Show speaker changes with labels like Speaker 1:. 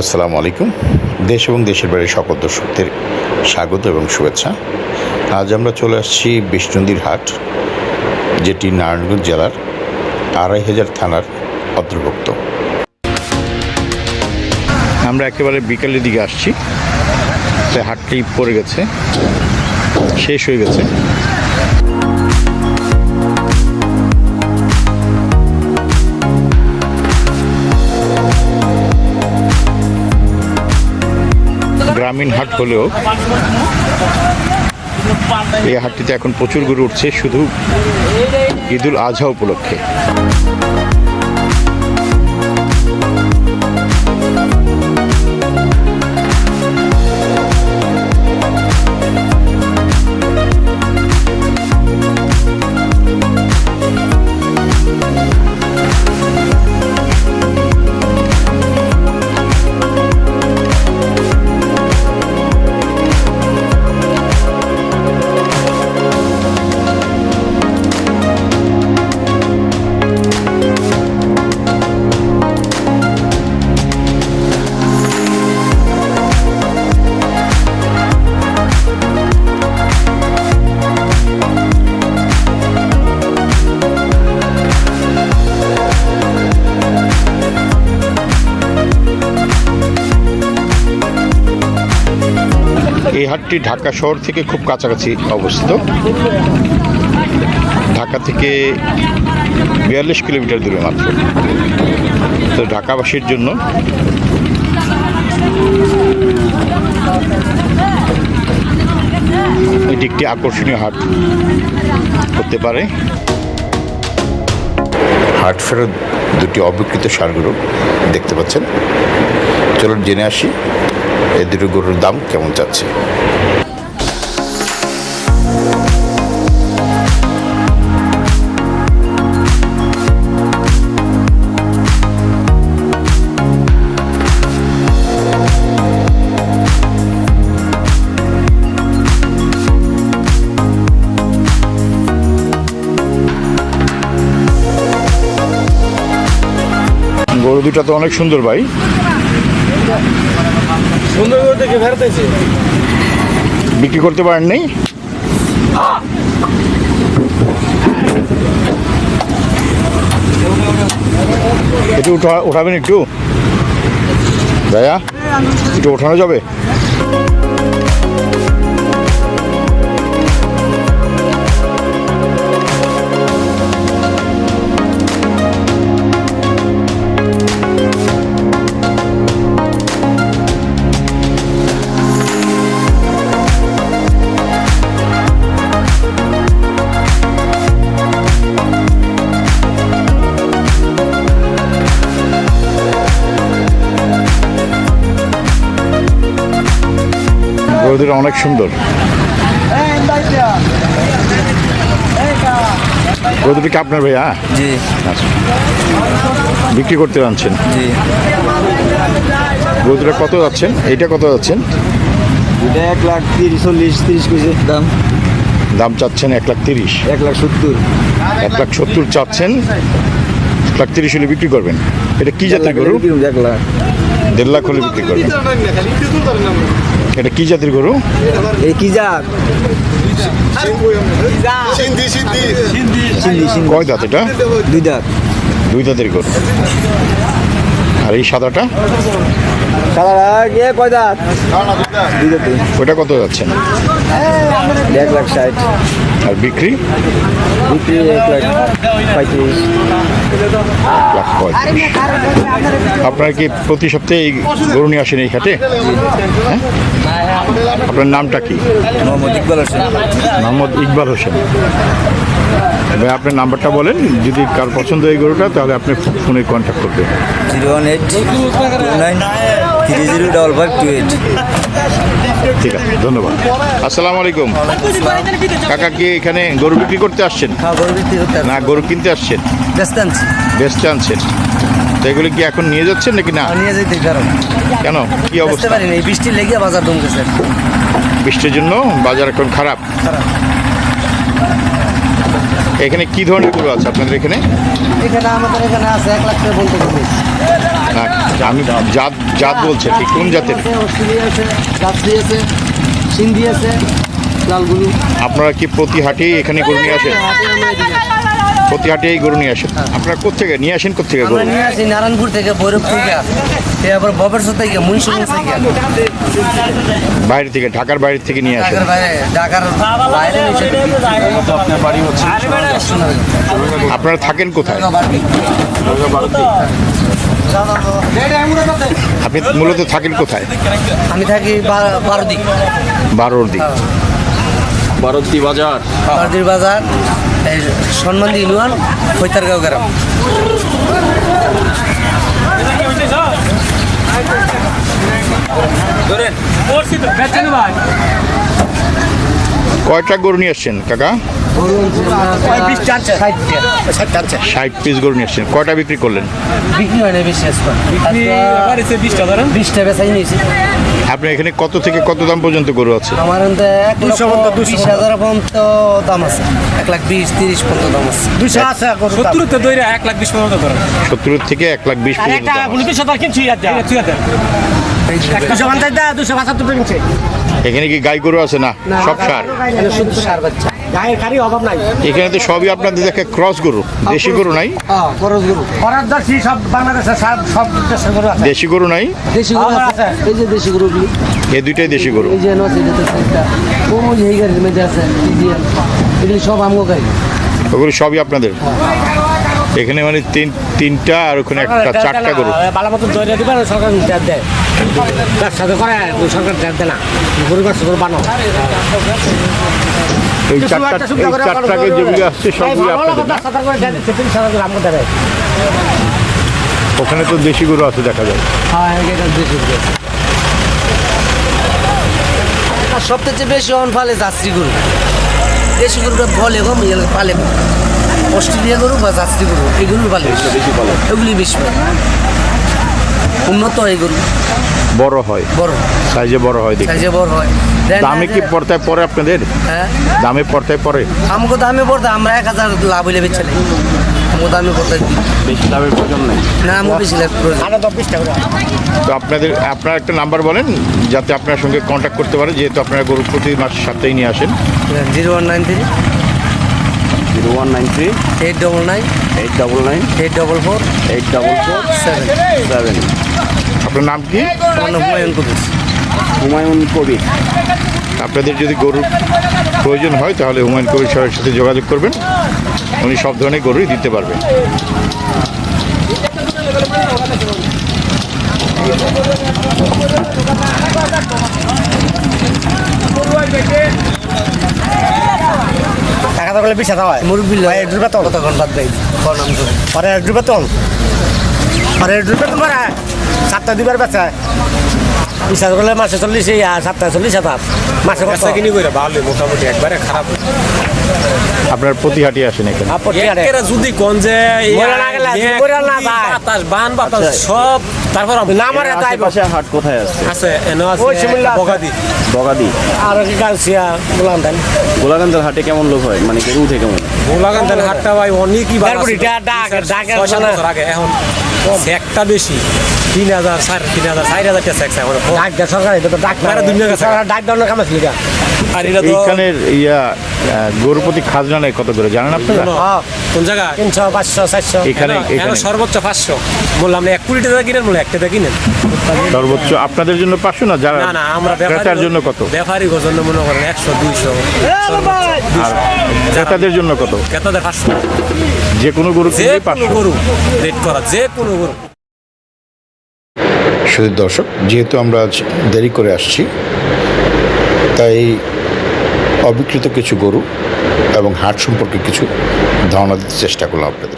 Speaker 1: আসসালামু আলাইকুম। দেশ এবং দেশের বাইরে সকল দর্শকদের স্বাগত এবং শুভেচ্ছা। আজ আমরা চলে আসছি বিষ্ণুন্দির হাট, যেটি নারায়ণগঞ্জ জেলার আড়াই হাজার থানার অন্তর্ভুক্ত। আমরা একেবারে বিকালের দিকে আসছি। হাটটি পড়ে গেছে, শেষ হয়ে গেছে। গ্রামীণ হাট হলেও এই হাটটিতে এখন প্রচুর গরু উঠছে শুধু ঈদুল আজহা উপলক্ষে। হাটটি ঢাকা শহর থেকে খুব কাছাকাছি অবস্থিত। ঢাকা থেকে বিয়াল্লিশ কিলোমিটার দূরে মাত্র। তো ঢাকাবাসীর জন্য এটি একটি আকর্ষণীয় হাট হতে পারে। হাট ফেরত দুটি অবিকৃত সারগুলো দেখতে পাচ্ছেন। চলুন জেনে আসি। এই দুটো গরুর দাম কেমন যাচ্ছে গরু দুটা তো অনেক সুন্দর ভাই।
Speaker 2: সুন্দর থেকে ফেরতেছে
Speaker 1: বিক্রি করতে পারেন পারেননি একটু উঠা- উঠাবেন একটু? দাদা একটু ওঠানো যাবে? গরু অনেক সুন্দর। গরু দুটো কি আপনার ভাইয়া?
Speaker 2: জি।
Speaker 1: আচ্ছা। বিক্রি করতে আনছেন?
Speaker 2: জি।
Speaker 1: গরু কত যাচ্ছেন? এইটা কত যাচ্ছেন?
Speaker 2: এটা এক লাখ তিরিশ চল্লিশ তিরিশ কেজি দাম।
Speaker 1: দাম চাচ্ছেন এক লাখ তিরিশ।
Speaker 2: এক লাখ সত্তর।
Speaker 1: এক লাখ সত্তর চাচ্ছেন। লাখ তিরিশ হলে বিক্রি করবেন। এটা কি জাতের গরু?
Speaker 2: এক লাখ
Speaker 1: দেড় লাখ হলে বিক্রি করবেন। এটা কি জাতের গরু?
Speaker 2: এই কি জাত?
Speaker 1: কয় দাঁত এটা?
Speaker 2: দুই দাঁত
Speaker 1: দুই দাঁতের গরু। আর এই সাদাটা?
Speaker 2: সাদা এ কয় দাঁত দুই দাঁত
Speaker 1: ওটা কত যাচ্ছেন
Speaker 2: এক লাখ ষাট।
Speaker 1: আর বিক্রি?
Speaker 2: বিক্রি এক লাখ পঁয়ত্রিশ।
Speaker 1: লাখ পঁয়ত্রিশ আপনার কি প্রতি সপ্তাহে এই গরু নিয়ে আসেন এই হাটে? হ্যাঁ? আপনার নামটা কি?
Speaker 2: মোহাম্মদ ইকবাল হোসেন।
Speaker 1: মোহাম্মদ ইকবাল হোসেন। ভাই আপনার নাম্বারটা বলেন যদি কার পছন্দ এই গরুটা তাহলে আপনি ফোনে কন্ট্যাক্ট করবেন।
Speaker 2: Zero one eight two nine three zero double five two eight.
Speaker 1: ঠিক আছে ধন্যবাদ। আসসালামু আলাইকুম। কাকা কি এখানে গরু বিক্রি করতে আসছেন?
Speaker 2: হ্যাঁ
Speaker 1: না গরু কিনতে আসছেন?
Speaker 2: ব্যস্ত
Speaker 1: বেচতে আনছেন তো এগুলো কি এখন নিয়ে যাচ্ছেন নাকি না?
Speaker 2: নিয়ে যেতে কারণ
Speaker 1: কেন? কি অবস্থা?
Speaker 2: পারিনি এই বৃষ্টি লেগে বাজার দমতেছে
Speaker 1: বৃষ্টির জন্য বাজার এখন খারাপ?
Speaker 2: খারাপ।
Speaker 1: এখানে কি ধরনের গরু আছে আপনাদের এখানে?
Speaker 2: এখানে আমাদের এখানে আছে এক লাখ টাকা বলতে
Speaker 1: হ্যাঁ, আমি জাত জাত বলছে ঠিক কোন জাতের?
Speaker 3: আছে আছে সিন্ধি আছে লালগুলো।
Speaker 1: আপনারা কি প্রতি হাটেই এখানে গরু নিয়ে আসেন?
Speaker 3: হাটে
Speaker 1: প্রতি হাটেই গরু নিয়ে আসেন? আপনারা কোথেকে নিয়ে আসেন কোথেকে গরু?
Speaker 3: নিয়ে আসি নারায়ণপুর থেকে ভৈরব থেকে তারপর ববেরসর থেকে মুন্সিগঞ্জ থেকে।
Speaker 1: বাইরে থেকে ঢাকার বাইরে থেকে নিয়ে আসেন?
Speaker 3: ঢাকার বাইরে
Speaker 1: আপনার বাড়ি হচ্ছে আপনারা থাকেন কোথায়? আপনি মূলত থাকেন কোথায়?
Speaker 3: আমি থাকি বা- বারো দিক
Speaker 1: বারোর দিক
Speaker 4: ভারতী বাজার।
Speaker 3: বারদির বাজার সন্মান্দি ইউনিয়ন কৈতারগাঁও গ্রাম।
Speaker 1: কয়টা গরু নিয়ে আসছেন কাকা? ষাট পিস। গরু নিয়ে আসছেন। কয়টা বিক্রি করলেন?
Speaker 3: বিক্রি হয় না বেশি আজকাল বিশটা বেচাই নিয়েছি।
Speaker 1: আপনি এখানে কত থেকে কত দাম পর্যন্ত গরু আছে?
Speaker 3: আমার এখানে এক লক্ষ বিশ হাজার পর্যন্ত। দাম আছে। এক লাখ বিশ তিরিশ পর্যন্ত দাম আছে। দুশো আছে
Speaker 5: সত্তরতে দইরা এক লাখ বিশ ধরেন।
Speaker 1: সত্তর থেকে এক লাখ বিশ পর্যন্ত।
Speaker 5: দুশো পঞ্চাশ দুশো পঁচাত্তর কিনছে
Speaker 1: এখানে কি গাই গরু আছে না? সব সার?
Speaker 3: শুধু সার বাচ্চা।
Speaker 5: গায়ের খারি অভাব নাই।
Speaker 1: এখানে তো সবই আপনাদের দেখে ক্রস গরু। দেশি গরু নাই?
Speaker 3: হ্যাঁ গরু।
Speaker 5: খরার দর্শি সব বাংলাদেশের সব সব দেশের গরু আছে?
Speaker 1: দেশি গরু নাই?
Speaker 3: দেশি গরু আছে।
Speaker 5: আছে।
Speaker 3: এই যে দেশি গরুগুলি
Speaker 1: এই দুইটাই দেশি গরু।
Speaker 3: এই যে আছে যেটা সাইডটা ওই এই গাড়ির মধ্যে আছে এগুলি সব আমগো গাড়ি।
Speaker 1: ওগুলো সবই আপনাদের? এখানে মানে তিন তিনটা আর ওখানে একটা চারটা গরু।
Speaker 5: ভালো মতন দইরা দিবেন সরকার ট্যাপ দেয় ব্যবসা তো করে সরকার ট্যাপ দেয় না গরু ব্যবসা করে বানো
Speaker 1: এই চারটা এই চারটাকে যেগুলি আসছে সবগুলি আপনাদের? ওখানে তো দেশি গরু আছে দেখা যায়।
Speaker 3: হ্যাঁ এটা দেশি গরু। আর সবথেকে বেশি অন ফালে যাত্রী গরু। দেশি গরুটা বলে কম পালে। অস্ট্রেলিয়া গরু বা যাত্রী গরু এগুলো পালে বেশি ভালো। এগুলি বেশি পালে। উন্নত হয় গরু।
Speaker 1: বড় হয়।
Speaker 3: বড়।
Speaker 1: সাইজে বড় হয়
Speaker 3: সাইজে বড় হয়।
Speaker 1: দামে কি পড়তায় পরে আপনাদের?
Speaker 3: হ্যাঁ।
Speaker 1: দামে পড়তায় পরে
Speaker 3: আমাকে দামে পড়তে আমরা এক হাজার লাভ হইলে বেচে নেই। আমাকে দামে পড়তে
Speaker 4: বেশি লাভের প্রয়োজন নেই।
Speaker 3: না আমি বেশি লাভ করে।
Speaker 1: তো আপনাদের আপনার একটা নাম্বার বলেন যাতে আপনার সঙ্গে কন্ট্যাক্ট করতে পারে যেহেতু আপনারা গরু প্রতি মাস সপ্তাহে নিয়ে আসেন।
Speaker 3: Zero one nine three
Speaker 4: zero one nine three
Speaker 3: eight double nine
Speaker 4: eight double nine
Speaker 3: eight double four
Speaker 4: eight double four
Speaker 3: seven
Speaker 4: seven
Speaker 1: আপনার নাম কি?
Speaker 3: আমার নাম হুমায়ুন কবির।
Speaker 4: হুমায়ুন কবির।
Speaker 1: আপনাদের যদি গরুর প্রয়োজন হয় তাহলে হুমায়ুন কবির সাহেবের সাথে যোগাযোগ করবেন। উনি সব ধরনের গরুই দিতে পারবেন
Speaker 5: টাকা তো বলে বিশ হাজার হয়।
Speaker 3: মুরব্বী
Speaker 5: ভাই, এক রুপা তো।
Speaker 3: কতক্ষণ বাদ দেয়? নাম
Speaker 5: পরে এক তো পরে এক রুপা তো পারে সাতটা দিবার বেচা। হাজার করলে মাসে চল্লিশ সপ্তাহে চল্লিশ হাজার মাসে কত?
Speaker 6: কিনি করে ভালো মোটামুটি একবারে খারাপ।
Speaker 1: আপনার প্রতি হাটিয়ে আসেন এখানে।
Speaker 6: একেরা যদি কোন যে। বাতাস বান বাতাস
Speaker 5: আচ্ছা।
Speaker 6: সব তারপর
Speaker 5: তাই
Speaker 4: হাট কোথায় আছে?
Speaker 6: আছে এনে আছে। বগাদি।
Speaker 4: বগাদি?
Speaker 5: আর কি তাই
Speaker 4: হাটে কেমন লোক হয়? মানে কেউ উঠে কেমন?
Speaker 6: গোলাগান হাটটা ভাই অনেকই বার
Speaker 5: ডাক,
Speaker 6: আগে এখন একটা বেশি। তিন হাজার সাড়ে তিন হাজার চার হাজার টাকা এখন। কম।
Speaker 5: ডাক দেয় সরকার এটা তো ডাক
Speaker 6: মারা দুনিয়া গেছে।
Speaker 5: সরকার ডাক দেওয়ার কাম আছে
Speaker 6: আর এটা তো
Speaker 1: এইখানের ইয়া প্রতি খাজনা নেই কত করে জানেন আপনারা?
Speaker 6: কোন জায়গায়?
Speaker 5: তিনশো পাঁচশো চারশো।
Speaker 1: এখানে
Speaker 6: সর্বোচ্চ পাঁচশো। বললাম না এক কোটি টাকা কিনেন? বলে একটা টাকা কিনেন।
Speaker 1: সর্বোচ্চ আপনাদের জন্য পাঁচশো না যারা
Speaker 6: না না আমরা
Speaker 1: ক্রেতার জন্য কত?
Speaker 6: ব্যাপারী জন্য মনে করেন একশো দুইশো
Speaker 1: আর ক্রেতাদের জন্য কত?
Speaker 6: ক্রেতাদের পাঁচশো।
Speaker 1: যে কোনো গরু
Speaker 6: যে কোনো গরু রেট করা যে কোনো গরু।
Speaker 1: শুধু দর্শক, যেহেতু আমরা আজ দেরি করে আসছি, তাই অবিকৃত কিছু গরু এবং হাট সম্পর্কে কিছু ধারণা দিতে চেষ্টা করলাম আপনাদের।